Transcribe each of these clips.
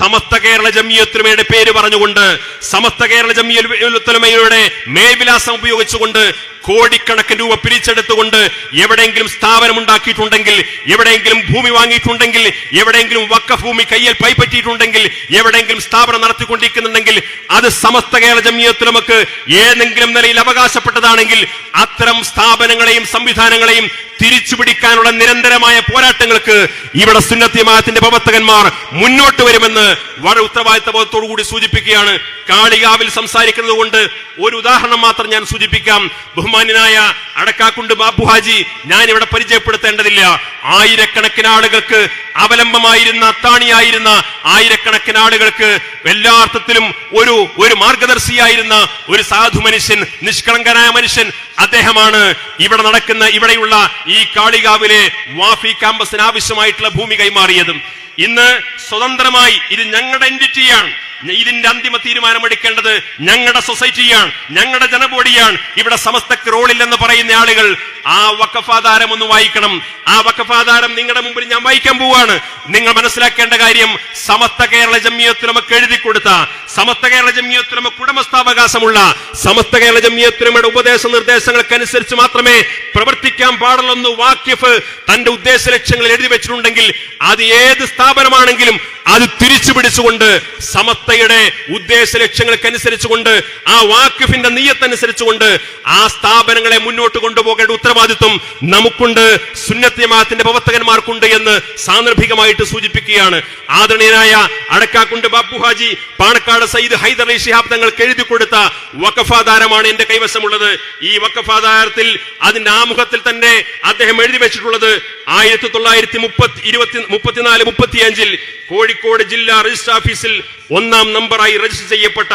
സമസ്ത കേരള ജമിയത്തുലമയുടെ പേര് പറഞ്ഞുകൊണ്ട് സമസ്ത കേരള ജമിയത്തുലമയുടെ മേവിലാസം ഉപയോഗിച്ചുകൊണ്ട് കോടിക്കണക്കിന് രൂപ പിരിച്ചെടുത്തുകൊണ്ട് എവിടെയെങ്കിലും സ്ഥാപനം ഉണ്ടാക്കിയിട്ടുണ്ടെങ്കിൽ എവിടെയെങ്കിലും ഭൂമി വാങ്ങിയിട്ടുണ്ടെങ്കിൽ എവിടെയെങ്കിലും വക്ക ഭൂമി കയ്യിൽ പൈപ്പറ്റിയിട്ടുണ്ടെങ്കിൽ എവിടെയെങ്കിലും സ്ഥാപനം നടത്തിക്കൊണ്ടിരിക്കുന്നുണ്ടെങ്കിൽ അത് സമസ്ത കേരള ജമിയത്തുലമക്ക് ഏതെങ്കിലും നിലയിൽ അവകാശപ്പെട്ടതാണെങ്കിൽ അത്തരം സ്ഥാപനങ്ങളെയും സംവിധാനങ്ങളെയും തിരിച്ചുപിടിക്കാനുള്ള നിരന്തരമായ പോരാട്ടങ്ങൾക്ക് ഇവിടെ സുന്നത്തിമാത്തിന്റെ പ്രവർത്തകന്മാർ മുന്നോട്ട് വരുമെന്ന് വളരെ ഉത്തരവാദിത്ത ബോധത്തോടു കൂടി സൂചിപ്പിക്കുകയാണ്. കാളികാവിൽ സംസാരിക്കുന്നത് കൊണ്ട് ഒരു ഉദാഹരണം മാത്രം ഞാൻ സൂചിപ്പിക്കാം. ബഹുമാന്യനായ അടക്കാക്കുണ്ട് ബാബു ഹാജി ഞാൻ ഇവിടെ പരിചയപ്പെടുത്തേണ്ടതില്ല. ആയിരക്കണക്കിന് ആളുകൾക്ക് അവലംബമായിരുന്ന അത്താണിയായിരുന്ന ആയിരക്കണക്കിന് ആളുകൾക്ക് എല്ലാ അർത്ഥത്തിലും ഒരു ഒരു മാർഗദർശിയായിരുന്ന ഒരു സാധു മനുഷ്യൻ നിഷ്കളങ്കനായ മനുഷ്യൻ അദ്ദേഹമാണ് ഇവിടെ നടക്കുന്ന ഇവിടെയുള്ള ഈ കാളികാവിലെ വാഫി ക്യാമ്പസിന് ആവശ്യമായിട്ടുള്ള ഭൂമി കൈമാറിയതും. ഇന്ന് സ്വതന്ത്രമായി ഇത് ഞങ്ങളുടെ എന്റിറ്റിയാണ് ഇതിന്റെ അന്തിമ തീരുമാനമെടുക്കേണ്ടത് ഞങ്ങളുടെ സൊസൈറ്റിയാണ് ഞങ്ങളുടെ ജനബോഡിയാണ്. ഇവിടെ സമസ്തക്ക് റോളില്ലെന്ന് പറയുന്ന ആളുകൾ ആ വക്കഫാധാരം ഒന്ന് വായിക്കണം. ആ വക്കഫാധാരം നിങ്ങളുടെ മുമ്പിൽ ഞാൻ വായിക്കാൻ പോവാണ്. നിങ്ങൾ മനസ്സിലാക്കേണ്ട കാര്യം സമസ്ത കേരള ജമ്മിയത്തിനമക്ക് എഴുതി കൊടുത്ത സമസ്ത കേരള ജമ്മിയത്തിനമക്ക് ഉടമസ്ഥാവകാശമുള്ള സമസ്ത കേരള ജമ്മിയത്തിനമയുടെ ഉപദേശ നിർദ്ദേശങ്ങൾക്കനുസരിച്ച് മാത്രമേ പ്രവർത്തിക്കാൻ പാടുള്ളൂ വാക്യഫ് തന്റെ ഉദ്ദേശ ലക്ഷ്യങ്ങൾ എഴുതി വെച്ചിട്ടുണ്ടെങ്കിൽ അത് ഏത് സ്ഥാപനമാണെങ്കിലും അത് തിരിച്ചു പിടിച്ചുകൊണ്ട് സമത്തയുടെ ഉദ്ദേശ ലക്ഷ്യങ്ങൾക്കനുസരിച്ചുകൊണ്ട് ആ വാക്കിഫിന്റെ നീയത്തനുസരിച്ചുകൊണ്ട് ആ സ്ഥാപനങ്ങളെ മുന്നോട്ട് കൊണ്ടുപോകേണ്ട ഉത്തരവാദിത്വം നമുക്കുണ്ട് സുന്നത്യമാത്തിന്റെ പ്രവർത്തകന്മാർക്കുണ്ട് എന്ന് സാന്ദർഭികമായിട്ട് സൂചിപ്പിക്കുകയാണ്. ആദരണീയനായ അടക്കാക്കുണ്ട് ബാബുഹാജി ഹാജി പാണക്കാട് സയ്യിദ് ഹൈദർ അലി ശിഹാബ് തങ്ങൾക്ക് എഴുതി കൊടുത്ത വക്കഫാധാരമാണ് എന്റെ കൈവശമുള്ളത്. ഈ വക്കഫാധാരത്തിൽ അതിന്റെ ആമുഖത്തിൽ തന്നെ അദ്ദേഹം എഴുതി വെച്ചിട്ടുള്ളത് ആയിരത്തി തൊള്ളായിരത്തി മുപ്പത്തി ഇരുപത്തി മുപ്പത്തിനാല് മുപ്പത്തിയഞ്ചിൽ കോഴിക്കോട് ജില്ലാ രജിസ്റ്റർ ഓഫീസിൽ ഒന്നാം നമ്പറായി രജിസ്റ്റർ ചെയ്യപ്പെട്ട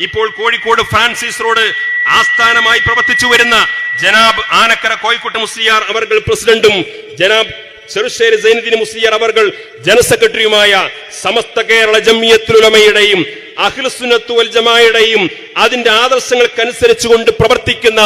ഇപ്പോൾ കോഴിക്കോട് ഫ്രാൻസിസ് റോഡ് ആസ്ഥാനമായി പ്രവർത്തിച്ചു വരുന്ന ജനാബ് ആനക്കര കോഴിക്കോട്ട് മുസ്ലിയാർ അവർ പ്രസിഡന്റും ജനാബ് ചെറുശ്ശേരി സൈനുദ്ദീൻ മുസ്ലിയർ അവർകൾ ജനറൽ സെക്രട്ടറിയുമായ സമസ്ത കേരള ജമിയത്തുലമയുടെയും അഖിൽസുനത്തു വൽ ജമായുടെയും അതിന്റെ ആദർശങ്ങൾക്കനുസരിച്ചുകൊണ്ട് പ്രവർത്തിക്കുന്ന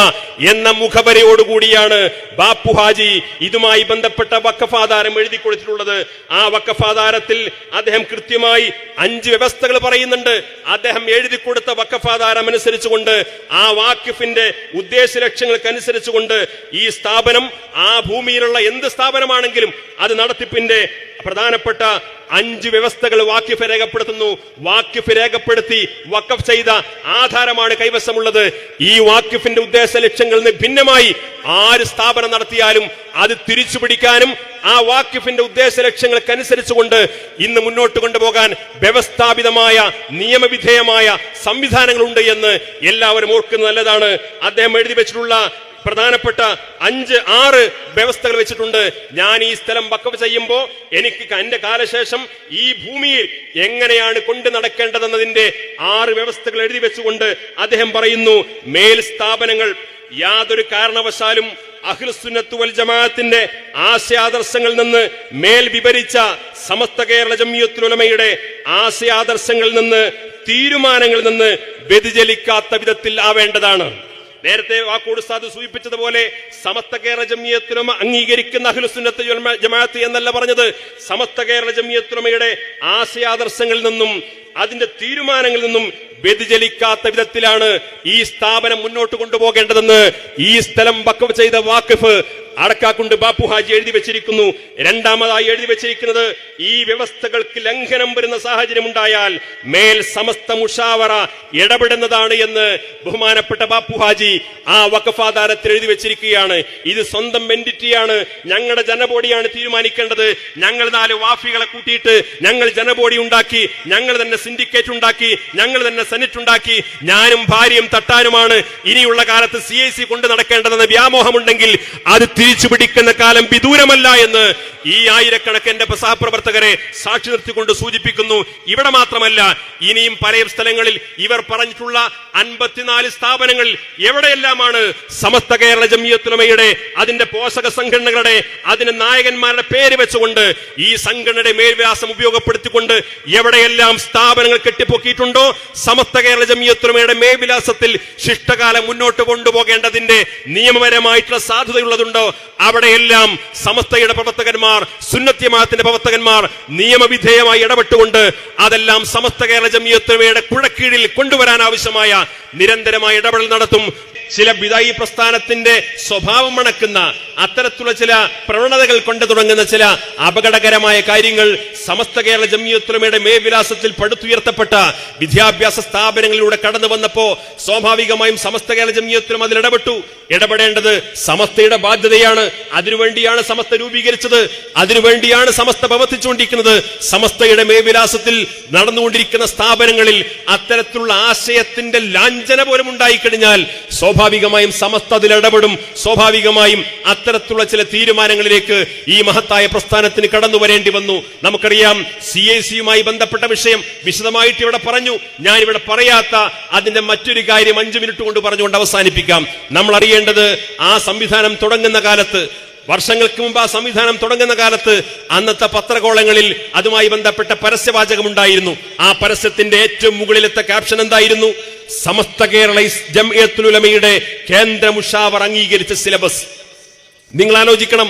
എന്ന മുഖവരയോടുകൂടിയാണ് ബാപ്പു ഹാജി ഇതുമായി ബന്ധപ്പെട്ട വക്കഫാധാരം എഴുതി കൊടുത്തിട്ടുള്ളത്. ആ വക്കഫാധാരത്തിൽ അദ്ദേഹം കൃത്യമായി അഞ്ച് വ്യവസ്ഥകൾ പറയുന്നുണ്ട്. അദ്ദേഹം എഴുതി കൊടുത്ത വക്കഫാധാരം അനുസരിച്ചുകൊണ്ട് ആ വാക്കിഫിന്റെ ഉദ്ദേശ ലക്ഷ്യങ്ങൾക്കനുസരിച്ചുകൊണ്ട് ഈ സ്ഥാപനം ആ ഭൂമിയിലുള്ള എന്ത് സ്ഥാപനമാണെങ്കിലും അത് നടത്തിപ്പിന്റെ പ്രധാനപ്പെട്ട അഞ്ച് വ്യവസ്ഥകൾ വാക്യഫ് രേഖപ്പെടുത്തുന്നു. വാക്യഫ് രേഖപ്പെടുത്തി വക്കഫ് ചെയ്ത ആധാരമാണ് കൈവശമുള്ളത്. ഈ വാക്യഫിന്റെ ഉദ്ദേശ ലക്ഷ്യങ്ങളിൽ നിന്ന് ഭിന്നമായി ആര് സ്ഥാപനം നടത്തിയാലും അത് തിരിച്ചു പിടിക്കാനും ആ വാക്യഫിന്റെ ഉദ്ദേശ ലക്ഷ്യങ്ങൾക്കനുസരിച്ചുകൊണ്ട് ഇന്ന് മുന്നോട്ട് കൊണ്ടുപോകാൻ വ്യവസ്ഥാപിതമായ നിയമവിധേയമായ സംവിധാനങ്ങളുണ്ട് എന്ന് എല്ലാവരും ഓർക്കുന്നത് നല്ലതാണ്. അദ്ദേഹം എഴുതി വെച്ചിട്ടുള്ള പ്രധാനപ്പെട്ട അഞ്ച് ആറ് വ്യവസ്ഥകൾ വെച്ചിട്ടുണ്ട്. ഞാൻ ഈ സ്ഥലം വക്കഫ് ചെയ്യുമ്പോൾ എനിക്ക് എന്റെ കാലശേഷം ഈ ഭൂമിയിൽ എങ്ങനെയാണ് കൊണ്ടു നടക്കേണ്ടതെന്നതിന്റെ ആറ് വ്യവസ്ഥകൾ എഴുതി വെച്ചുകൊണ്ട് അദ്ദേഹം പറയുന്നു മേൽ സ്ഥാപനങ്ങൾ യാതൊരു കാരണവശാലും അഖിൽസുന്നത്തു വൽ ജമാഅത്തിന്റെ ആശയാദർശങ്ങളിൽ നിന്ന് മേൽ വിവരിച്ച സമസ്ത കേരള ജമിയത്തുലമയുടെ ആശയാദർശങ്ങളിൽ നിന്ന് തീരുമാനങ്ങളിൽ നിന്ന് വ്യതിചലിക്കാത്ത വിധത്തിൽ ആവേണ്ടതാണ്. നേരത്തെ വാക്കോട് സാധു സൂചിപ്പിച്ചതുപോലെ സമസ്ത കേരള ജമിയത്തിനും അംഗീകരിക്കുന്ന അഖിലുസുന്നത്ത് ജമ- ജമാഅത്ത് എന്നല്ല പറഞ്ഞത്. സമസ്ത കേരള ജമിയത്തുലമയുടെ ആശയാദർശങ്ങളിൽ നിന്നും അതിന്റെ തീരുമാനങ്ങളിൽ നിന്നും വ്യതിചലിക്കാത്ത വിധത്തിലാണ് ഈ സ്ഥാപനം മുന്നോട്ട് കൊണ്ടുപോകേണ്ടതെന്ന് ഈ സ്ഥലം വക്കഫ് ചെയ്ത വാക്കിഫ് അടക്കാക്കുണ്ട് ബാപ്പു ഹാജി എഴുതി വെച്ചിരിക്കുന്നു. രണ്ടാമതായി എഴുതി വെച്ചിരിക്കുന്നത് ഈ വ്യവസ്ഥകൾക്ക് ലംഘനം വരുന്ന സാഹചര്യം ഉണ്ടായാൽ മേൽ സമസ്ത മുഷാവറ ഇടപെടുന്നതാണ് എന്ന് ബഹുമാനപ്പെട്ട ബാപ്പു ഹാജി ആ വക്കഫാധാരത്തിൽ എഴുതി വെച്ചിരിക്കുകയാണ്. ഇത് സ്വന്തം എൻഡിറ്റിയാണ് ഞങ്ങളുടെ ജനബോഡിയാണ് തീരുമാനിക്കേണ്ടത്. ഞങ്ങൾ നാല് വാഫികളെ കൂട്ടിയിട്ട് ഞങ്ങൾ ജനബോഡി ഉണ്ടാക്കി ഞങ്ങൾ തന്നെ സിൻഡിക്കേറ്റ് ഉണ്ടാക്കി ഞങ്ങൾ തന്നെ സെനറ്റ് ഉണ്ടാക്കി. ഞാനും ഭാര്യയും തട്ടാനുമാണ്. ഇനിയുള്ള കാലത്ത് സി ഐ സി കൊണ്ട് നടക്കേണ്ടതെന്ന് വ്യാമോഹമുണ്ടെങ്കിൽ അത് തിരിച്ചു പിടിക്കുന്ന കാലം വിദൂരമല്ല എന്ന് ഈ ആയിരക്കണക്കിന് എന്റെ സഹപ്രവർത്തകരെ സാക്ഷി നിർത്തിക്കൊണ്ട് സൂചിപ്പിക്കുന്നു. ഇവിടെ മാത്രമല്ല ഇനിയും പല സ്ഥലങ്ങളിൽ ഇവർ പറഞ്ഞിട്ടുള്ള അൻപത്തിനാല് സ്ഥാപനങ്ങളിൽ എവിടെയെല്ലാമാണ് സമസ്ത കേരള ജമിയത്തുലമയുടെ അതിന്റെ പോഷക സംഘടനകളുടെ അതിന്റെ നായകന്മാരുടെ പേര് വെച്ചുകൊണ്ട് ഈ സംഘടനയുടെ മേൽവ്യാസം ഉപയോഗപ്പെടുത്തിക്കൊണ്ട് എവിടെയെല്ലാം സ്ഥാപനങ്ങൾ കെട്ടിപ്പൊക്കിയിട്ടുണ്ടോ സമസ്ത കേരള ജമിയത്തുലമയുടെ മേൽവിലാസത്തിൽ ശിഷ്ടകാലം മുന്നോട്ട് കൊണ്ടുപോകേണ്ടതിന്റെ നിയമപരമായിട്ടുള്ള സാധ്യതയുള്ളതുണ്ടോ അവിടെയെല്ലാം സമസ്തയുടെ പ്രവർത്തകന്മാർ സുന്നത്യമാത്തിന്റെ പ്രവർത്തകന്മാർ നിയമവിധേയമായി ഇടപെട്ടുകൊണ്ട് അതെല്ലാം സമസ്ത കേരള ജമിയത്തുമയുടെ കുഴക്കീഴിൽ കൊണ്ടുവരാൻ ആവശ്യമായ നിരന്തരമായ ഇടപെടൽ നടത്തും. ചില വിദായി പ്രസ്ഥാനത്തിന്റെ സ്വഭാവം മണക്കുന്ന അത്തരത്തിലുള്ള ചില പ്രവണതകൾ കൊണ്ടു തുടങ്ങുന്ന ചില അപകടകരമായ കാര്യങ്ങൾ സമസ്ത കേരള ജമിയത്തുലമയുടെ മേവിലാസത്തിൽ പടുത്തുയർത്തപ്പെട്ട വിദ്യാഭ്യാസ സ്ഥാപനങ്ങളിലൂടെ കടന്നു വന്നപ്പോ സ്വാഭാവികമായും സമസ്ത കേരള ജമിയത്തുലം അതിൽ ഇടപെട്ടു. ഇടപെടേണ്ടത് സമസ്തയുടെ ബാധ്യതയാണ്. അതിനുവേണ്ടിയാണ് സമസ്ത രൂപീകരിച്ചത്. അതിനുവേണ്ടിയാണ് സമസ്ത പ്രവർത്തിച്ചുകൊണ്ടിരിക്കുന്നത്. സമസ്തയുടെ മേവിലാസത്തിൽ നടന്നുകൊണ്ടിരിക്കുന്ന സ്ഥാപനങ്ങളിൽ അത്തരത്തിലുള്ള ആശയത്തിന്റെ ലാഞ്ചന പോലും ഉണ്ടായിക്കഴിഞ്ഞാൽ സ്വാഭാവികമായും സമസ്ത അതിൽ ഇടപെടും. സ്വാഭാവികമായും അത്തരത്തിലുള്ള ചില തീരുമാനങ്ങളിലേക്ക് ഈ മഹത്തായ പ്രസ്ഥാനത്തിന് കടന്നു വരേണ്ടി വന്നു. നമുക്കറിയാം സി എ സിയുമായി ബന്ധപ്പെട്ട വിഷയം വിശദമായിട്ട് ഇവിടെ പറഞ്ഞു. ഞാൻ ഇവിടെ പറയാത്ത അതിന്റെ മറ്റൊരു കാര്യം അഞ്ചു മിനിറ്റ് കൊണ്ട് പറഞ്ഞുകൊണ്ട് അവസാനിപ്പിക്കാം. നമ്മൾ അറിയേണ്ടത് ആ സംവിധാനം തുടങ്ങുന്ന കാലത്ത് വർഷങ്ങൾക്ക് മുമ്പ് ആ സംവിധാനം തുടങ്ങുന്ന കാലത്ത് അന്നത്തെ പത്രകോളങ്ങളിൽ അതുമായി ബന്ധപ്പെട്ട പരസ്യവാചകം ഉണ്ടായിരുന്നു ആ പരസ്യത്തിന്റെ ഏറ്റവും മുകളിലത്തെ ക്യാപ്ഷൻ എന്തായിരുന്നു? സമസ്ത കേരള ജംഇയത്തുലമയുടെ കേന്ദ്ര മുഷാവർ അംഗീകരിച്ച സിലബസ് നിങ്ങൾ ആലോചിക്കണം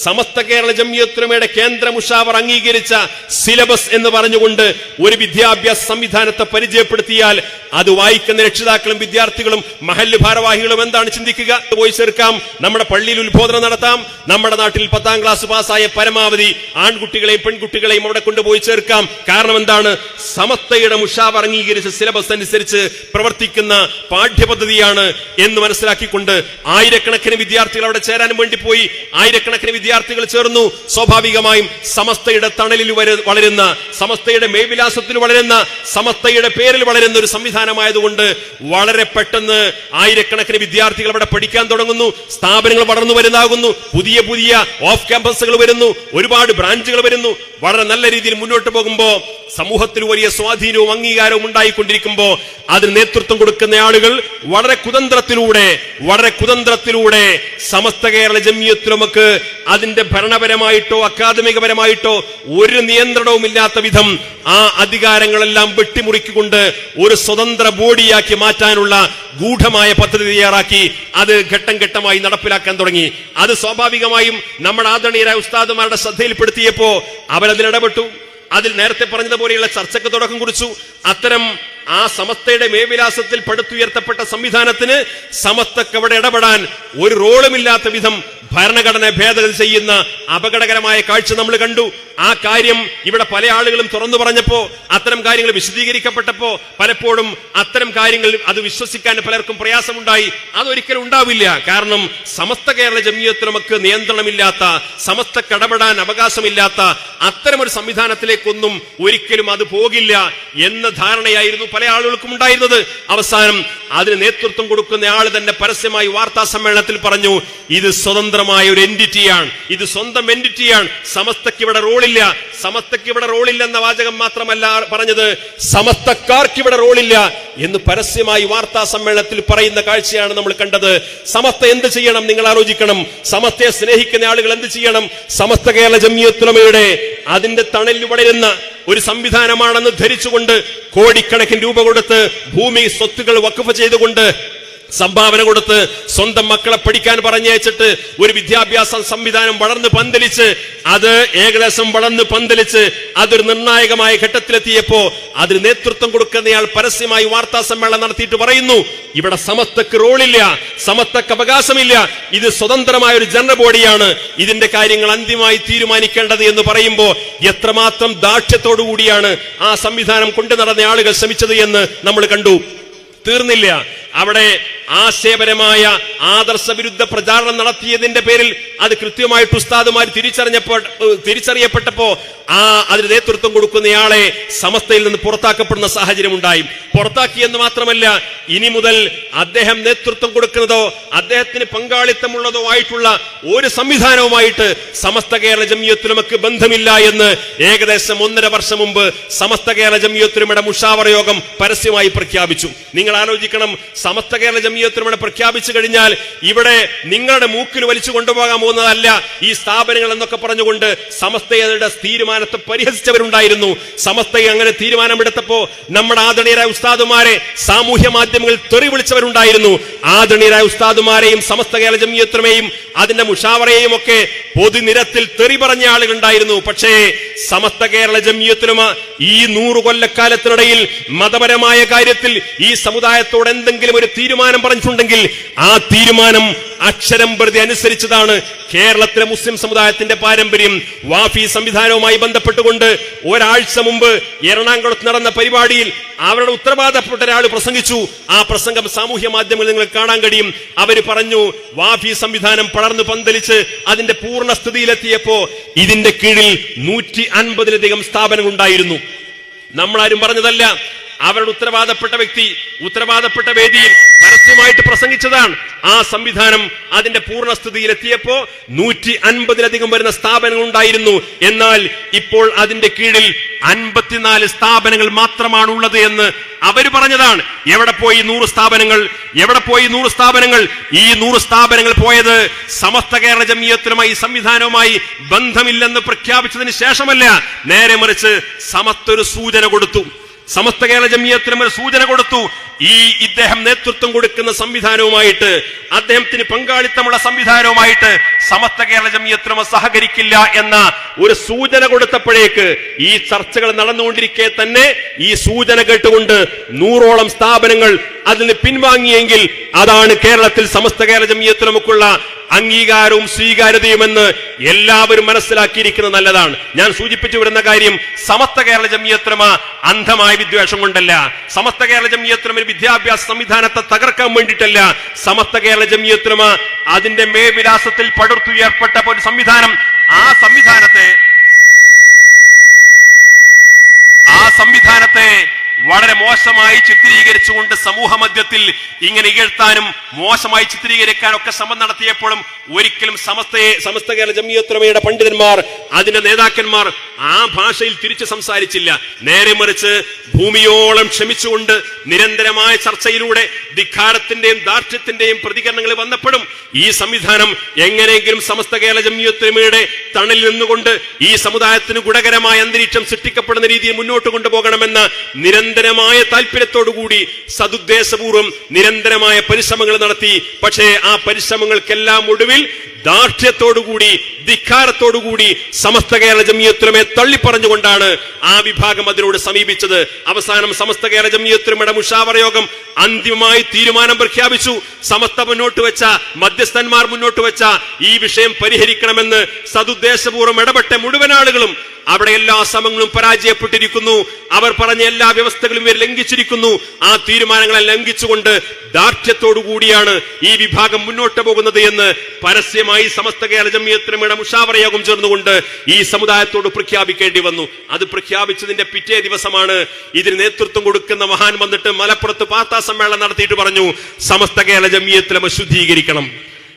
സമസ്ത കേരള ജമിയത്തുലമയുടെ കേന്ദ്ര മുഷാവർ അംഗീകരിച്ച സിലബസ് എന്ന് പറഞ്ഞുകൊണ്ട് ഒരു വിദ്യാഭ്യാസ സംവിധാനത്തെ പരിചയപ്പെടുത്തിയാൽ അത് വായിക്കുന്ന രക്ഷിതാക്കളും വിദ്യാർത്ഥികളും മഹല്ല് ഭാരവാഹികളും എന്താണ് ചിന്തിക്കുക? പോയി ചേർക്കാം. നമ്മുടെ പള്ളിയിൽ ഉത്ബോധനം നടത്താം. നമ്മുടെ നാട്ടിൽ പത്താം ക്ലാസ് പാസ്സായ പരമാവധി ആൺകുട്ടികളെയും പെൺകുട്ടികളെയും അവിടെ കൊണ്ടുപോയി ചേർക്കാം. കാരണം എന്താണ്? സമസ്തയുടെ മുഷാവ് അംഗീകരിച്ച സിലബസ് അനുസരിച്ച് പ്രവർത്തിക്കുന്ന പാഠ്യപദ്ധതിയാണ് എന്ന് മനസ്സിലാക്കിക്കൊണ്ട് ആയിരക്കണക്കിന് വിദ്യാർത്ഥികൾ അവിടെ ചേരാൻ വേണ്ടി പോയി. ആയിരക്കണക്കിന് വിദ്യാർത്ഥികൾ ചേർന്നു. സ്വാഭാവികമായും സമസ്തയുടെ തണലിൽ വളരുന്ന സമസ്തയുടെ മേവിലാസത്തിൽ വളരുന്ന സമസ്തയുടെ പേരിൽ വളരുന്ന ഒരു സംവിധാനമായതുകൊണ്ട് വളരെ പെട്ടെന്ന് ആയിരക്കണക്കിന് വിദ്യാർത്ഥികൾ അവിടെ പഠിക്കാൻ തുടങ്ങുന്നു. സ്ഥാപനങ്ങൾ വളർന്നു വരുന്നാകുന്നു പുതിയ പുതിയ ഓഫ് ക്യാമ്പസുകൾ വരുന്നു. ഒരുപാട് ബ്രാഞ്ചുകൾ വരുന്നു. വളരെ നല്ല രീതിയിൽ മുന്നോട്ട് പോകുമ്പോൾ സമൂഹത്തിൽ വലിയ സ്വാധീനവും അംഗീകാരവും ഉണ്ടായിക്കൊണ്ടിരിക്കുമ്പോൾ അതിന് നേതൃത്വം കൊടുക്കുന്ന ആളുകൾ വളരെ കുതന്ത്രത്തിലൂടെ വളരെ കുതന്ത്രത്തിലൂടെ സമസ്ത കേരള ജമിയത്തുലമക്ക് അതിന്റെ ഭരണപരമായിട്ടോ അക്കാദമികപരമായിട്ടോ ഒരു നിയന്ത്രണവും ഇല്ലാത്ത വിധം ആ അധികാരങ്ങളെല്ലാം വെട്ടിമുറിക്കൊണ്ട് ഒരു സ്വതന്ത്ര ബോഡിയാക്കി മാറ്റാനുള്ള ഗൂഢമായ പദ്ധതി തയ്യാറാക്കി അത് ഘട്ടം ഘട്ടമായി നടപ്പിലാക്കാൻ തുടങ്ങി. അത് സ്വാഭാവികമായും നമ്മൾ ആദരണീയരായ ഉസ്താദുമാരുടെ ശ്രദ്ധയിൽപ്പെടുത്തിയപ്പോ അവരതിൽ ഇടപെട്ടു. അതിൽ നേരത്തെ പറഞ്ഞതുപോലെയുള്ള ചർച്ചയ്ക്ക് തുടക്കം കുറിച്ചു. അത്തരം ആ സമസ്തയുടെ മേവിലാസത്തിൽ പടുത്തുയർത്തപ്പെട്ട സംവിധാനത്തിന് സമസ്തക്കവിടെ ഇടപെടാൻ ഒരു റോളുമില്ലാത്ത വിധം ഭരണഘടന ഭേദഗതി ചെയ്യുന്ന അപകടകരമായ കാഴ്ച നമ്മൾ കണ്ടു. ആ കാര്യം ഇവിടെ പല ആളുകളും തുറന്നു പറഞ്ഞപ്പോ അത്തരം കാര്യങ്ങൾ വിശദീകരിക്കപ്പെട്ടപ്പോ പലപ്പോഴും അത്തരം കാര്യങ്ങൾ അത് വിശ്വസിക്കാൻ പലർക്കും പ്രയാസമുണ്ടായി. അതൊരിക്കലും ഉണ്ടാവില്ല. കാരണം സമസ്ത കേരള ജമീയത്തിൽ നമുക്ക് നിയന്ത്രണമില്ലാത്ത സമസ്ത കടപെടാൻ അവകാശമില്ലാത്ത അത്തരമൊരു സംവിധാനത്തിലേക്കൊന്നും ഒരിക്കലും അത് പോകില്ല എന്ന ധാരണയായിരുന്നു പല ആളുകൾക്കും ഉണ്ടായിരുന്നത്. അവസാനം അതിന് നേതൃത്വം കൊടുക്കുന്ന ആൾ തന്നെ പരസ്യമായി വാർത്താ സമ്മേളനത്തിൽ പറഞ്ഞു ഇത് സ്വതന്ത്രമായ ഒരു എന്റിറ്റിയാണ് ഇത് സ്വന്തം എന്റിറ്റിയാണ് സമസ്തക്ക് ഇവിടെ റോളില്ല. സമസ്തക്ക് ഇവിടെ റോളില്ല എന്ന വാചകം മാത്രമല്ല പറഞ്ഞത് സമസ്തക്കാർക്ക് ഇവിടെ റോളില്ല എന്ന് പരസ്യമായി വാർത്താ സമ്മേളനത്തിൽ പറയുന്ന കാഴ്ചയാണ് നമ്മൾ കണ്ടത്. സമസ്ത എന്ത് ചെയ്യണം നിങ്ങൾ ആലോചിക്കണം. സമസ്തയെ സ്നേഹിക്കുന്ന ആളുകൾ എന്ത് ചെയ്യണം? സമസ്ത കേരള ജമിയത്തുലമയുടെ അതിന്റെ തണലിൽ വളരുന്ന ഒരു സംവിധാനമാണെന്ന് ധരിച്ചുകൊണ്ട് കോടിക്കണക്കിന് രൂപ കൊടുത്ത് ഭൂമി സ്വത്തുകൾ വഖഫ് ചെയ്തുകൊണ്ട് സംഭാവന കൊടുത്ത് സ്വന്തം മക്കളെ പഠിക്കാൻ പറഞ്ഞയച്ചിട്ട് ഒരു വിദ്യാഭ്യാസ സംവിധാനം വളർന്ന് പന്തലിച്ച് അത് ഏകദേശം വളർന്ന് പന്തലിച്ച് അതൊരു നിർണായകമായ ഘട്ടത്തിലെത്തിയപ്പോ അതിന് നേതൃത്വം കൊടുക്കുന്നയാൾ പരസ്യമായി വാർത്താ സമ്മേളനം നടത്തിയിട്ട് പറയുന്നു ഇവിടെ സമസ്തക്ക് റോളില്ല സമസ്തക്ക് അവകാശമില്ല ഇത് സ്വതന്ത്രമായ ഒരു ജനറൽ ബോഡിയാണ് ഇതിന്റെ കാര്യങ്ങൾ അന്തിമമായി തീരുമാനിക്കേണ്ടത് എന്ന് പറയുമ്പോൾ എത്രമാത്രം ദാക്ഷ്യത്തോടു കൂടിയാണ് ആ സംവിധാനം കൊണ്ടു നടന്ന ആളുകൾ ശ്രമിച്ചത് എന്ന് നമ്മൾ കണ്ടു. തീർന്നില്ല. അവിടെ ആശയപരമായ ആദർശവിരുദ്ധ പ്രചാരണം നടത്തിയതിന്റെ പേരിൽ അത് കൃത്യമായിട്ട് ഉസ്താദുമാർ തിരിച്ചറിഞ്ഞപ്പോ തിരിച്ചറിയപ്പെട്ടപ്പോ ആ അതിന് നേതൃത്വം കൊടുക്കുന്നയാളെ സമസ്തയിൽ നിന്ന് പുറത്താക്കപ്പെടുന്ന സാഹചര്യം ഉണ്ടായി പുറത്താക്കിയെന്ന് മാത്രമല്ല ഇനി മുതൽ അദ്ദേഹം നേതൃത്വം കൊടുക്കുന്നതോ അദ്ദേഹത്തിന് പങ്കാളിത്തമുള്ളതോ ആയിട്ടുള്ള ഒരു സംവിധാനവുമായിട്ട് സമസ്ത കേരള ജമിയത്തുലമക്ക് ബന്ധമില്ല എന്ന് ഏകദേശം ഒന്നര വർഷം മുമ്പ് സമസ്ത കേരള ജമിയത്തുലമയുടെ മുഷാവറ യോഗം പരസ്യമായി പ്രഖ്യാപിച്ചു. നിങ്ങൾ ആലോചിക്കണം. സമസ്ത കേരള ജമിയത്തുലമയുടെ പ്രഖ്യാപിച്ചു കഴിഞ്ഞാൽ ഇവിടെ നിങ്ങളുടെ മൂക്കിൽ വലിച്ചു കൊണ്ടുപോകാൻ പോകുന്നതല്ല ഈ സ്ഥാപനങ്ങൾ എന്നൊക്കെ പറഞ്ഞുകൊണ്ട് സമസ്തയുടെ തീരുമാനത്തെ പരിഹസിച്ചവരുണ്ടായിരുന്നു. സമസ്തയെ അങ്ങനെ തീരുമാനമെടുത്തപ്പോ നമ്മുടെ ആദരണീയരായ ഉസ്താദുമാരെ സാമൂഹ്യ മാധ്യമങ്ങളിൽ തെറി വിളിച്ചവരുണ്ടായിരുന്നു. ആദരണീയരായ ഉസ്താദുമാരെയും സമസ്ത കേരള ജമീയത്തിനെയും അതിന്റെ മുഷാവറയെയും ഒക്കെ പൊതുനിരത്തിൽ തെറി പറഞ്ഞ ആളുകളുണ്ടായിരുന്നു. പക്ഷേ സമസ്ത കേരള ജമീയത്തിനും ഈ നൂറു കൊല്ലക്കാലത്തിനിടയിൽ മതപരമായ കാര്യത്തിൽ ഈ സമുദായത്തോട് എന്തെങ്കിലും ഒരു തീരുമാനം പറഞ്ഞിട്ടുണ്ടെങ്കിൽ ആ തീരുമാനം അക്ഷരം പ്രതി അനുസരിച്ചതാണ്. കേരളത്തിലെ മുസ്ലിം സമുദായത്തിന്റെ പാരമ്പര്യം വാഫി സംവിധാനവുമായി ബന്ധപ്പെട്ടുകൊണ്ട് ഒരാഴ്ച മുമ്പ് എറണാകുളത്ത് നടന്ന പരിപാടിയിൽ അവരുടെ ഉത്തരവാദപ്പെട്ട ഒരാൾ പ്രസംഗിച്ചു. ആ പ്രസംഗം സാമൂഹ്യ മാധ്യമങ്ങളിൽ നിങ്ങൾ കാണാൻ കഴിയും. അവർ പറഞ്ഞു വാഫി സംവിധാനം പടർന്നു പന്തലിച്ച് അതിന്റെ പൂർണസ്ഥിതിയിലെത്തിയപ്പോ ഇതിന്റെ കീഴിൽ നൂറ്റി അൻപതിലധികം സ്ഥാപനങ്ങൾ ഉണ്ടായിരുന്നു. നമ്മളാരും പറഞ്ഞതല്ല അവരുടെ ഉത്തരവാദപ്പെട്ട വ്യക്തി ഉത്തരവാദപ്പെട്ട വേദിയിൽ പരസ്യമായിട്ട് പ്രസംഗിച്ചതാണ്. ആ സംവിധാനം അതിന്റെ പൂർണസ്ഥിതിയിൽ എത്തിയപ്പോ നൂറ്റി അൻപതിലധികം വരുന്ന സ്ഥാപനങ്ങൾ ഉണ്ടായിരുന്നു. എന്നാൽ ഇപ്പോൾ അതിന്റെ കീഴിൽ അൻപത്തിനാല് സ്ഥാപനങ്ങൾ മാത്രമാണ് ഉള്ളത് എന്ന് അവർ പറഞ്ഞതാണ്. എവിടെ പോയി നൂറ് സ്ഥാപനങ്ങൾ? എവിടെ പോയി നൂറ് സ്ഥാപനങ്ങൾ? ഈ നൂറ് സ്ഥാപനങ്ങൾ പോയത് സമസ്ത കേരള ജമീയത്തിനുമായി സംവിധാനവുമായി ബന്ധമില്ലെന്ന് പ്രഖ്യാപിച്ചതിന് ശേഷമല്ല. നേരെ മറിച്ച് സമത്തൊരു സൂചന കൊടുത്തു. സമസ്ത കേരള ജമിയത്തിനും ഒരു സൂചന കൊടുത്തു. ഈ ഇദ്ദേഹം നേതൃത്വം കൊടുക്കുന്ന സംവിധാനവുമായിട്ട് അദ്ദേഹത്തിന് പങ്കാളിത്തമുള്ള സംവിധാനവുമായിട്ട് സമസ്ത കേരള ജമിയത്തിനും സഹകരിക്കില്ല എന്ന ഒരു സൂചന കൊടുത്തപ്പോഴേക്ക് ഈ ചർച്ചകൾ നടന്നുകൊണ്ടിരിക്കെ തന്നെ ഈ സൂചന കേട്ടുകൊണ്ട് നൂറോളം സ്ഥാപനങ്ങൾ അതിൽ നിന്ന് പിൻവാങ്ങിയെങ്കിൽ അതാണ് കേരളത്തിൽ സമസ്ത കേരള ജമിയത്തിനുമൊക്കെയുള്ള അംഗീകാരവും സ്വീകാര്യതയുമെന്ന് എല്ലാവരും മനസ്സിലാക്കിയിരിക്കുന്നത് നല്ലതാണ്. ഞാൻ സൂചിപ്പിച്ചു വരുന്ന കാര്യം സമസ്ത കേരള ജമിയത്രമ അന്ധമായ വിദ്വേഷം കൊണ്ടല്ല. സമസ്ത കേരള ജമിയത്രമ ഒരു വിദ്യാഭ്യാസ സംവിധാനത്തെ തകർക്കാൻ വേണ്ടിയിട്ടല്ല. സമസ്ത കേരള ജമിയത്രമ അതിന്റെ മേവിലാസത്തിൽ പടുത്തുയർപ്പെട്ട ഒരു സംവിധാനം ആ സംവിധാനത്തെ ആ സംവിധാനത്തെ വളരെ മോശമായി ചിത്രീകരിച്ചുകൊണ്ട് സമൂഹ മധ്യത്തിൽ ഇങ്ങനെ ഇകഴ്ത്താനും മോശമായി ചിത്രീകരിക്കാനൊക്കെ ശ്രമം നടത്തിയപ്പോഴും ഒരിക്കലും സമസ്തയെ സമസ്ത കേരള ജമിയത്തുലമയുടെ പണ്ഡിതന്മാർ അതിന്റെ നേതാക്കന്മാർ ആ ഭാഷയിൽ തിരിച്ചു സംസാരിച്ചില്ല. നേരെ മറിച്ച് ഭൂമിയോളം ക്ഷമിച്ചുകൊണ്ട് നിരന്തരമായ ചർച്ചയിലൂടെ ധിഖാരത്തിന്റെയും ദാർഢ്യത്തിന്റെയും പ്രതികരണങ്ങൾ വന്നപ്പോഴും ഈ സംവിധാനം എങ്ങനെയെങ്കിലും സമസ്ത കേരള ജമിയത്തുലമയുടെ തണലിൽ നിന്നുകൊണ്ട് ഈ സമുദായത്തിന് ഗുണകരമായ അന്തരീക്ഷം സൃഷ്ടിക്കപ്പെടുന്ന രീതിയിൽ മുന്നോട്ട് കൊണ്ടുപോകണമെന്ന നിരന്തരമായ താല്പര്യത്തോടുകൂടി സതുദ്ദേശപൂർവം നിരന്തരമായ പരിശ്രമങ്ങൾ നടത്തി. പക്ഷേ ആ പരിശ്രമങ്ങൾക്കെല്ലാം ഒടുവിൽ ദാർഢ്യത്തോടുകൂടി ധിക്കാരത്തോടുകൂടി സമസ്ത കേരള ജമിയത്തുലമെ തള്ളിപ്പറഞ്ഞുകൊണ്ടാണ് ആ വിഭാഗം അതിനോട് സമീപിച്ചത്. അവസാനം സമസ്ത കേരള ജമിയത്തുലമയുടെ മുഷാവറ യോഗം അന്തിമമായി തീരുമാനം പ്രഖ്യാപിച്ചു. സമസ്ത മുന്നോട്ട് വെച്ച മധ്യസ്ഥന്മാർ മുന്നോട്ട് വെച്ച ഈ വിഷയം പരിഹരിക്കണമെന്ന് സതുദ്ദേശപൂർവം ഇടപെട്ട മുഴുവൻ ആളുകളും അവിടെ എല്ലാ ശ്രമങ്ങളും പരാജയപ്പെട്ടിരിക്കുന്നു. അവർ പറഞ്ഞ എല്ലാ വ്യവസ്ഥകളും ഇവർ ലംഘിച്ചിരിക്കുന്നു. ആ തീരുമാനങ്ങളെ ലംഘിച്ചുകൊണ്ട് ദാർഢ്യത്തോടു കൂടിയാണ് ഈ വിഭാഗം മുന്നോട്ട് പോകുന്നത് എന്ന് പരസ്യമായി സമസ്ത കേരള ജമിയത്തിനുമിട മുഷാവറയോഗം ചേർന്നുകൊണ്ട് ഈ സമുദായത്തോട് പ്രഖ്യാപിക്കേണ്ടി വന്നു. അത് പ്രഖ്യാപിച്ചതിന്റെ പിറ്റേ ദിവസമാണ് ഇതിന് നേതൃത്വം കൊടുക്കുന്ന മഹാൻ വന്നിട്ട് മലപ്പുറത്ത് വാർത്താ സമ്മേളനം നടത്തിയിട്ട് പറഞ്ഞു സമസ്ത കേരള ജമ്മിയത്തിലെ ശുദ്ധീകരിക്കണം.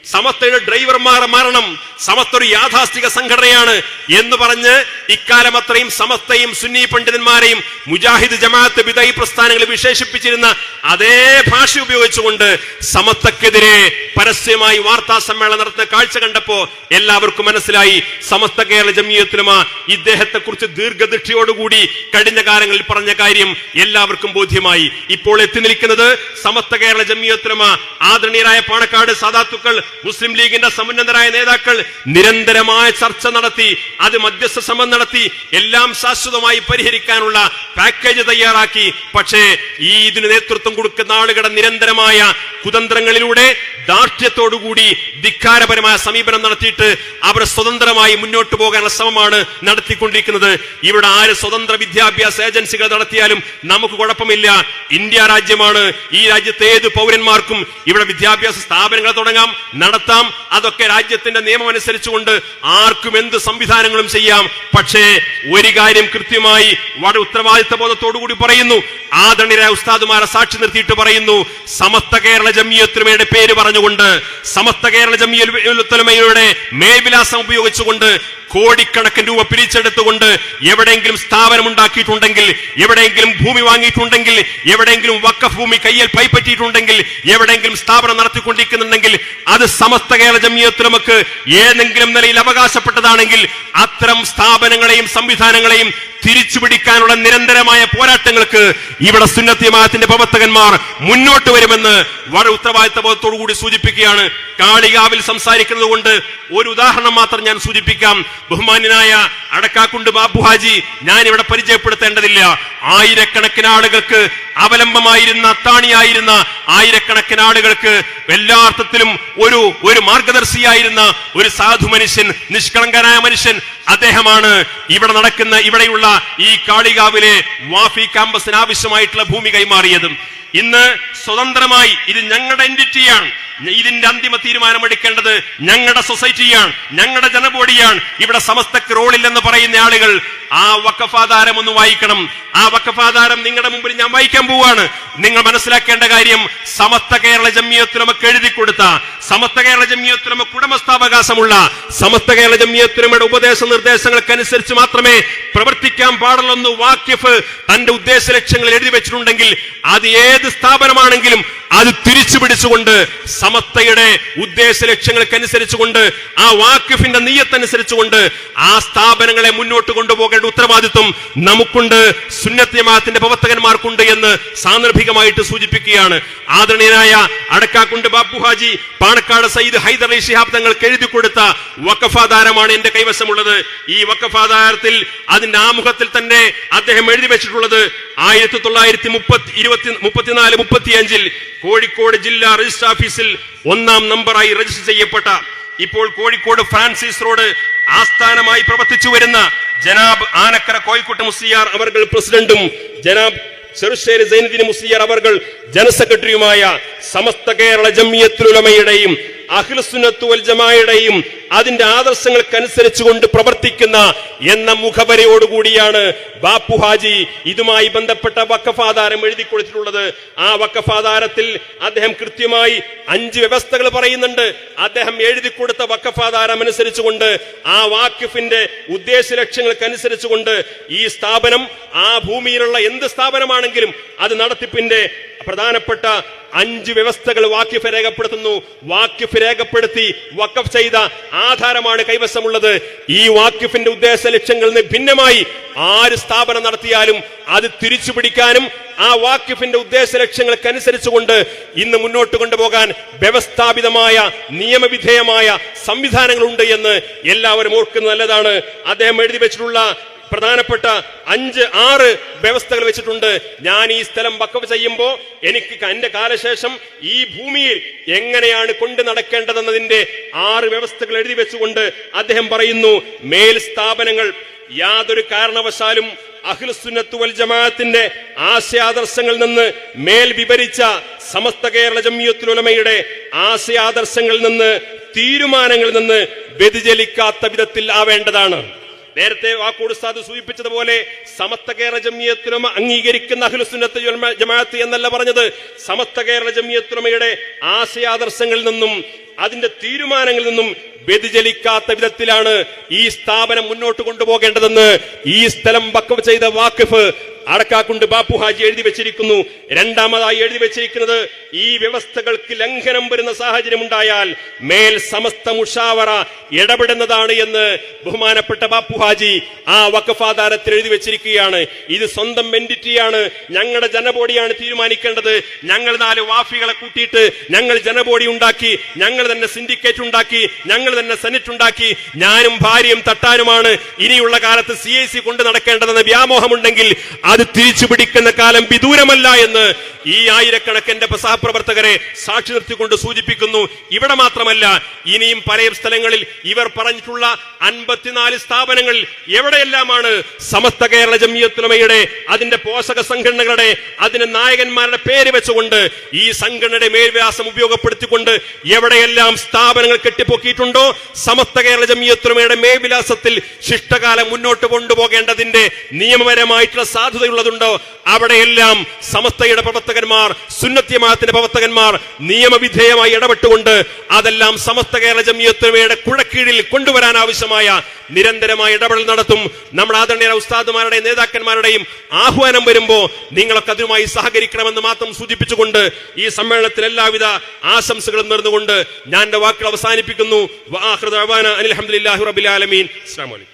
സമസ്തയുടെ ഡ്രൈവർമാർ മരണം സമസ്ത ഒരു യാഥാസ്ഥിക സംഘടനയാണ് എന്ന് പറഞ്ഞ് ഇക്കാലം അത്രയും സമസ്തയും സുന്നി പണ്ഡിതന്മാരെയും മുജാഹിദ് ജമാഅത്ത് വിദൈ പ്രസ്ഥാനങ്ങളെ വിശേഷിപ്പിച്ചിരുന്ന അതേ ഭാഷ ഉപയോഗിച്ചുകൊണ്ട് സമസ്തക്കെതിരെ പരസ്യമായി വാർത്താ സമ്മേളനം നടത്തുന്ന കാഴ്ച കണ്ടപ്പോ എല്ലാവർക്കും മനസ്സിലായി. സമസ്ത കേരള ജമിയത്തിലുമ ഇദ്ദേഹത്തെ കുറിച്ച് ദീർഘദൃഷ്ടിയോടുകൂടി കഴിഞ്ഞ കാലങ്ങളിൽ പറഞ്ഞ കാര്യം എല്ലാവർക്കും ബോധ്യമായി. ഇപ്പോൾ എത്തി നിൽക്കുന്നത് സമസ്ത കേരള ജമിയത്തിലുമ ആദരണീയരായ പാണക്കാട് സാധാത്തുക്കൾ മുസ്ലിം ലീഗിന്റെ സമുന്നതരായ നേതാക്കൾ നിരന്തരമായ ചർച്ച നടത്തി അത് മധ്യസ്ഥ ശ്രമം നടത്തി എല്ലാം ശാശ്വതമായി പരിഹരിക്കാനുള്ള പാക്കേജ് തയ്യാറാക്കി. പക്ഷേ ഈ ഇതിന് നേതൃത്വം കൊടുക്കുന്ന ആളുകളുടെ നിരന്തരമായ കുതന്ത്രങ്ങളിലൂടെ ദാർഢ്യത്തോടുകൂടി ധിക്കാരപരമായ സമീപനം നടത്തിയിട്ട് അവർ സ്വതന്ത്രമായി മുന്നോട്ട് പോകാനുള്ള ശ്രമമാണ് നടത്തിക്കൊണ്ടിരിക്കുന്നത്. ഇവിടെ ആര് സ്വതന്ത്ര വിദ്യാഭ്യാസ ഏജൻസികൾ നടത്തിയാലും നമുക്ക് കുഴപ്പമില്ല. ഇന്ത്യ രാജ്യമാണ്. ഈ രാജ്യത്തെ ഏത് പൗരന്മാർക്കും ഇവിടെ വിദ്യാഭ്യാസ സ്ഥാപനങ്ങൾ തുടങ്ങാം. നടത്താം. അതൊക്കെ രാജ്യത്തിന്റെ നിയമം അനുസരിച്ചുകൊണ്ട് ആർക്കും എന്ത് സംവിധാനങ്ങളും ചെയ്യാം. പക്ഷേ ഒരു കാര്യം കൃത്യമായി വളരെ ഉത്തരവാദിത്ത ബോധത്തോടുകൂടി പറയുന്നു. ആദരണീയരായ ഉസ്താദുമാരെ സാക്ഷി നിർത്തിയിട്ട് പറയുന്നു സമസ്ത കേരള ജമിയത്തുലമയുടെ പേര് പറഞ്ഞുകൊണ്ട് സമസ്ത കേരള ജമിയത്തുലമയുടെ മേവിലാസം ഉപയോഗിച്ചുകൊണ്ട് കോടിക്കണക്കിന് രൂപ പിരിച്ചെടുത്തുകൊണ്ട് എവിടെയെങ്കിലും സ്ഥാപനം ഉണ്ടാക്കിയിട്ടുണ്ടെങ്കിൽ എവിടെയെങ്കിലും ഭൂമി വാങ്ങിയിട്ടുണ്ടെങ്കിൽ എവിടെയെങ്കിലും വക്ക ഭൂമി കയ്യിൽ പൈപ്പറ്റിയിട്ടുണ്ടെങ്കിൽ എവിടെയെങ്കിലും സ്ഥാപനം നടത്തിക്കൊണ്ടിരിക്കുന്നുണ്ടെങ്കിൽ അത് സമസ്ത കേരള ജമിയത്തുലമക്ക് ഏതെങ്കിലും നിലയിൽ അവകാശപ്പെട്ടതാണെങ്കിൽ അത്തരം സ്ഥാപനങ്ങളെയും സംവിധാനങ്ങളെയും തിരിച്ചുപിടിക്കാനുള്ള നിരന്തരമായ പോരാട്ടങ്ങൾക്ക് ഇവിടെ സുന്നത്തിമാത്തിന്റെ പ്രവർത്തകന്മാർ മുന്നോട്ട് വരുമെന്ന് വളരെ ഉത്തരവാദിത്തബോധത്തോടു കൂടി സൂചിപ്പിക്കുകയാണ്. കാളികാവിൽ സംസാരിക്കുന്നത് കൊണ്ട് ഒരു ഉദാഹരണം മാത്രം ഞാൻ സൂചിപ്പിക്കാം. ബഹുമാന്യനായ അടക്കാക്കുണ്ട് ബാബു ഹാജി ഞാൻ ഇവിടെ പരിചയപ്പെടുത്തേണ്ടതില്ല. ആയിരക്കണക്കിന് ആളുകൾക്ക് അവലംബമായിരുന്ന അത്താണിയായിരുന്ന ആയിരക്കണക്കിന് ആളുകൾക്ക് എല്ലാ അർത്ഥത്തിലും ഒരു ഒരു മാർഗദർശിയായിരുന്ന ഒരു സാധു മനുഷ്യൻ നിഷ്കളങ്കനായ മനുഷ്യൻ അദ്ദേഹമാണ്. ഇവിടെ നടക്കുന്ന ഇവിടെയുള്ള ഈ കാളികാവിലെ വാഫി ക്യാമ്പസിന് ആവശ്യമായിട്ടുള്ള ഭൂമി കൈമാറിയതും ഇന്ന് സ്വതന്ത്രമായി ഇത് ഞങ്ങളുടെ എന്റിറ്റിയാണ് ഇതിന്റെ അന്തിമ തീരുമാനമെടുക്കേണ്ടത് ഞങ്ങളുടെ സൊസൈറ്റിയാണ് ഞങ്ങളുടെ ജനബോഡിയാണ്. ഇവിടെ സമസ്തക്ക് റോളില്ലെന്ന് പറയുന്ന ആളുകൾ ആ വക്കഫാധാരം ഒന്ന് വായിക്കണം. ആ വക്കഫാധാരം നിങ്ങളുടെ മുമ്പിൽ ഞാൻ വായിക്കാൻ പോവാണ്. നിങ്ങൾ മനസ്സിലാക്കേണ്ട കാര്യം സമസ്ത കേരള ജമ്മിയത്തിനമക്ക് എഴുതി കൊടുത്ത സമസ്ത കേരള ജമ്മിയത്തിനമക്ക് ഉടമസ്ഥാവകാശമുള്ള സമസ്ത കേരള ജമ്മിയത്തിനമയുടെ ഉപദേശ നിർദ്ദേശങ്ങൾക്കനുസരിച്ച് മാത്രമേ പ്രവർത്തിക്കാൻ പാടുള്ളൂ വാക്യഫ് തന്റെ ഉദ്ദേശ ലക്ഷ്യങ്ങൾ എഴുതി വെച്ചിട്ടുണ്ടെങ്കിൽ അത് ഏത് സ്ഥാപനമാണെങ്കിലും അത് തിരിച്ചു പിടിച്ചുകൊണ്ട് സമത്തയുടെ ഉദ്ദേശ ലക്ഷ്യങ്ങൾക്കനുസരിച്ചുകൊണ്ട് ആ വാക്കിഫിന്റെ നീയത്തനുസരിച്ചുകൊണ്ട് ആ സ്ഥാപനങ്ങളെ മുന്നോട്ട് കൊണ്ടുപോകേണ്ട ഉത്തരവാദിത്വം നമുക്കുണ്ട് സുന്നത്യമാത്തിന്റെ പ്രവർത്തകന്മാർക്കുണ്ട് എന്ന് സാന്ദർഭികമായിട്ട് സൂചിപ്പിക്കുകയാണ്. ആദരണീയനായ അടക്കാക്കുണ്ട് ബാബുഹാജി ഹാജി പാണക്കാട് സയ്യിദ് ഹൈദർ അലി ഷിഹാബ് തങ്ങൾക്ക് എഴുതി കൊടുത്ത വക്കഫാധാരമാണ് എന്റെ കൈവശമുള്ളത്. ഈ വക്കഫാധാരത്തിൽ അതിന്റെ ആമുഖത്തിൽ തന്നെ അദ്ദേഹം എഴുതി വെച്ചിട്ടുള്ളത് ആയിരത്തി തൊള്ളായിരത്തി മുപ്പത്തി ഇരുപത്തി മുപ്പത്തിനാല് മുപ്പത്തിയഞ്ചിൽ കോഴിക്കോട് ജില്ലാ രജിസ്റ്റർ ഓഫീസിൽ ഒന്നാം നമ്പറായി രജിസ്റ്റർ ചെയ്യപ്പെട്ട ഇപ്പോൾ കോഴിക്കോട് ഫ്രാൻസിസ് റോഡ് ആസ്ഥാനമായി പ്രവർത്തിച്ചു വരുന്ന ജനാബ് ആനക്കര കോഴിക്കോട്ട് മുസ്ലിയാർ അവർ പ്രസിഡന്റും ജനാബ് ചെറുശ്ശേരി സൈനുദ്ദീൻ മുസ്ലിയാർ അവർ ജനറൽ സെക്രട്ടറിയുമായ സമസ്ത കേരള ജമിയത്തുലമയുടെയും അഖിൽസുന്നത്തു വൽ ജമായുടെയും അതിന്റെ ആദർശങ്ങൾക്കനുസരിച്ചുകൊണ്ട് പ്രവർത്തിക്കുന്ന എന്ന മുഖവരയോടുകൂടിയാണ് ബാപ്പു ഹാജി ഇതുമായി ബന്ധപ്പെട്ട വക്കഫാധാരം എഴുതി കൊടുത്തിട്ടുള്ളത്. ആ വക്കഫാധാരത്തിൽ അദ്ദേഹം കൃത്യമായി അഞ്ച് വ്യവസ്ഥകൾ പറയുന്നുണ്ട്. അദ്ദേഹം എഴുതി കൊടുത്ത വക്കഫാധാരം അനുസരിച്ചുകൊണ്ട് ആ വാക്കിഫിന്റെ ഉദ്ദേശ ലക്ഷ്യങ്ങൾക്കനുസരിച്ചുകൊണ്ട് ഈ സ്ഥാപനം ആ ഭൂമിയിലുള്ള എന്ത് സ്ഥാപനമാണെങ്കിലും അത് നടത്തിപ്പിന്റെ പ്രധാനപ്പെട്ട അഞ്ച് വ്യവസ്ഥകൾ വാക്യഫ് രേഖപ്പെടുത്തുന്നു. വാക്യഫ് രേഖപ്പെടുത്തി വക്കഫ് ചെയ്ത ആധാരമാണ് കൈവശമുള്ളത്. ഈ വാക്കിഫിന്റെ ഉദ്ദേശ ലക്ഷ്യങ്ങളിൽ നിന്ന് ഭിന്നമായി ആര് സ്ഥാപനം നടത്തിയാലും അത് തിരിച്ചു പിടിക്കാനും ആ വാക്കിഫിന്റെ ഉദ്ദേശ ലക്ഷ്യങ്ങൾക്കനുസരിച്ചുകൊണ്ട് ഇന്ന് മുന്നോട്ട് കൊണ്ടുപോകാൻ വ്യവസ്ഥാപിതമായ നിയമവിധേയമായ സംവിധാനങ്ങളുണ്ട് എന്ന് എല്ലാവരും ഓർക്കുന്നത് നല്ലതാണ്. അദ്ദേഹം എഴുതി വെച്ചിട്ടുള്ള പ്രധാനപ്പെട്ട അഞ്ച് ആറ് വ്യവസ്ഥകൾ വെച്ചിട്ടുണ്ട്. ഞാൻ ഈ സ്ഥലം വക്കഫ് ചെയ്യുമ്പോൾ എനിക്ക് എന്റെ കാലശേഷം ഈ ഭൂമിയിൽ എങ്ങനെയാണ് കൊണ്ടു നടക്കേണ്ടതെന്നതിന്റെ ആറ് വ്യവസ്ഥകൾ എഴുതി വെച്ചുകൊണ്ട് അദ്ദേഹം പറയുന്നു മേൽ സ്ഥാപനങ്ങൾ യാതൊരു കാരണവശാലും അഖിൽസുന്നത്തു വൽ ജമാഅത്തിന്റെ ആശയാദർശങ്ങളിൽ നിന്ന് മേൽ വിവരിച്ച സമസ്ത കേരള ജമ്മിയത്തുലമയുടെ ആശയാദർശങ്ങളിൽ നിന്ന് തീരുമാനങ്ങളിൽ നിന്ന് വ്യതിചലിക്കാത്ത വിധത്തിൽ ആവേണ്ടതാണ്. നേരത്തെ വാക്കൂട് സാദ് സൂചിപ്പിച്ചതുപോലെ സമസ്ത കേരള ജമ്മിയത്തിനുമ അംഗീകരിക്കുന്ന അഖിലുസുന്നത്ത് ജമ- ജമാഅത്ത് എന്നല്ല പറഞ്ഞത്. സമസ്ത കേരള ജമിയത്തുലമയുടെ ആശയാദർശങ്ങളിൽ നിന്നും അതിന്റെ തീരുമാനങ്ങളിൽ നിന്നും വ്യതിചലിക്കാത്ത വിധത്തിലാണ് ഈ സ്ഥാപനം മുന്നോട്ട് കൊണ്ടുപോകേണ്ടതെന്ന് ഈ സ്ഥലം വക്കഫ് ചെയ്ത വാക്കിഫ് അടക്കാക്കുണ്ട് ബാപ്പു ഹാജി എഴുതി വെച്ചിരിക്കുന്നു. രണ്ടാമതായി എഴുതി വെച്ചിരിക്കുന്നത് ഈ വ്യവസ്ഥകൾക്ക് ലംഘനം വരുന്ന സാഹചര്യം ഉണ്ടായാൽ മേൽ സമസ്ത മുഷാവറ ഇടപെടുന്നതാണ് എന്ന് ബഹുമാനപ്പെട്ട ബാപ്പു ഹാജി ആ വക്കഫാധാരത്തിൽ എഴുതി വെച്ചിരിക്കുകയാണ്. ഇത് സ്വന്തം എൻഡിറ്റിയാണ് ഞങ്ങളുടെ ജനബോഡിയാണ് തീരുമാനിക്കേണ്ടത്. ഞങ്ങൾ നാല് വാഫികളെ കൂട്ടിയിട്ട് ഞങ്ങൾ ജനബോഡി ഉണ്ടാക്കി ഞങ്ങൾ തന്നെ സിൻഡിക്കേറ്റ് ഉണ്ടാക്കി ഞങ്ങൾ തന്നെ സെനറ്റ് ഉണ്ടാക്കി. ഞാനും ഭാര്യയും തട്ടാനുമാണ് ഇനിയുള്ള കാലത്ത് സി ഐ സി കൊണ്ട് നടക്കേണ്ടതെന്ന വ്യാമോഹമുണ്ടെങ്കിൽ അത് തിരിച്ചു പിടിക്കുന്ന കാലം വിദൂരമല്ല എന്ന് ഈ ആയിരക്കണക്കിന്റെ സഹപ്രവർത്തകരെ സാക്ഷി നിർത്തിക്കൊണ്ട് സൂചിപ്പിക്കുന്നു. ഇവിടെ മാത്രമല്ല ഇനിയും പല സ്ഥലങ്ങളിൽ ഇവർ പറഞ്ഞിട്ടുള്ള അൻപത്തിനാല് സ്ഥാപനങ്ങൾ എവിടെയെല്ലാമാണ് സമസ്ത കേരള ജമിയത്തുലമയുടെ അതിന്റെ പോഷക സംഘടനകളുടെ അതിന്റെ നായകന്മാരുടെ പേര് വെച്ചുകൊണ്ട് ഈ സംഘടനയുടെ മേൽവ്യാസം ഉപയോഗപ്പെടുത്തിക്കൊണ്ട് എവിടെയെല്ലാം സ്ഥാപനങ്ങൾ കെട്ടിപ്പൊക്കിയിട്ടുണ്ടോ? സമസ്ത കേരള ജമിയത്തുറമയുടെ മേവിലാസത്തിൽ ശിഷ്ടകാലം മുന്നോട്ട് കൊണ്ടുപോകേണ്ടതിന്റെ നിയമപരമായിട്ടുള്ള സാധ്യതയുള്ളതുണ്ടോ? അവിടെയെല്ലാം സമസ്തയുടെ പ്രവർത്തകന്മാർ സുന്നത്യമാത്തിന്റെ പ്രവർത്തകന്മാർ നിയമവിധേയമായി ഇടപെട്ടുകൊണ്ട് അതെല്ലാം സമസ്ത കേരള ജമിയത്തുമയുടെ കുഴക്കീഴിൽ കൊണ്ടുവരാൻ ആവശ്യമായ നിരന്തരമായ ഇടപെടൽ നടത്തും. നമ്മുടെ ആദരണീയ ഉസ്താദുമാരുടെയും നേതാക്കന്മാരുടെയും ആഹ്വാനം വരുമ്പോൾ നിങ്ങളൊക്കെ അതുമായി സഹകരിക്കണമെന്ന് മാത്രം സൂചിപ്പിച്ചുകൊണ്ട് ഈ സമ്മേളനത്തിൽ എല്ലാവിധ ആശംസകളും നേർന്നുകൊണ്ട് ഞാൻ എന്റെ വാക്കുകൾ അവസാനിപ്പിക്കുന്നു. അനിൽ അലഹമുല്ലാഹി റബിലാലമീൻ അസ്സാം വലൈക്കും